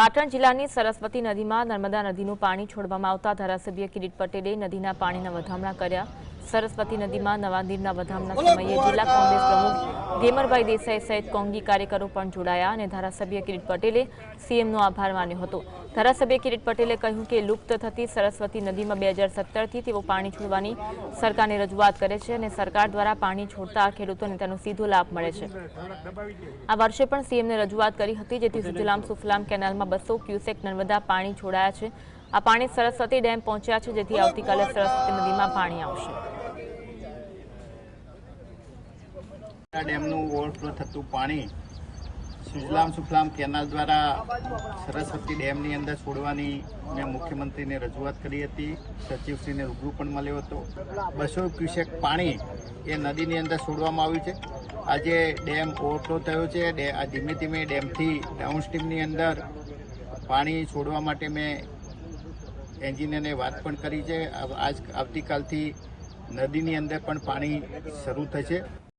પાટણ જિલ્લાની સરસ્વતી નદીમાં નર્મદા નદીનું પાણી છોડવામાં આવતા ધારાસભ્ય કિરીટ પટેલે નદીના પાણીના વધામણા કર્યા. સરસ્વતી નદીમાં નવા નીરના વધામણા સમયે જિલ્લા કોંગ્રેસ પ્રમુખ ગેમરભાઈ દેસાઈ સહિત કોંગી કાર્યકરો પણ જોડાયા અને ધારાસભ્ય કિરીટ પટેલે સીએમનો આભાર માન્યો હતો. ધારાસભ્ય કિરીટ પટેલે કહ્યું કે લુપ્ત થતી સરસ્વતી નદીમાં બે હજાર સત્તરથી તેઓ પાણી છોડવાની સરકારને રજૂઆત કરે છે અને સરકાર દ્વારા પાણી છોડતા ખેડૂતોને તેનો સીધો લાભ મળે છે. આ વર્ષે પણ સીએમને રજૂઆત કરી હતી જેથી સુજલામ સુફલામ કેનાલમાં બસો ક્યુસેક નર્મદા પાણી છોડાયા છે. આ પાણી સરસ્વતી ડેમ પહોંચ્યા છે જેથી આવતીકાલે સરસ્વતી નદીમાં પાણી આવશે આ ડેમનું ઓવરફ્લો થતું પાણી સુજલામ સુફલામ કેનાલ દ્વારા સરસ્વતી ડેમની અંદર છોડવાની મેં મુખ્યમંત્રીને રજૂઆત કરી હતી. સચિવશ્રીને રૂબરૂ પણ મળ્યો હતો. બસો ક્યુસેક પાણી એ નદીની અંદર છોડવામાં આવ્યું છે. આજે ડેમ ઓવરફ્લો થયો છે. આ ધીમે ધીમે ડેમથી ડાઉનસ્ટ્રીમની અંદર પાણી છોડવા માટે મેં એન્જિનિયરને વાત પણ કરી છે. આજ આવતીકાલથી નદીની અંદર પણ પાણી શરૂ થશે.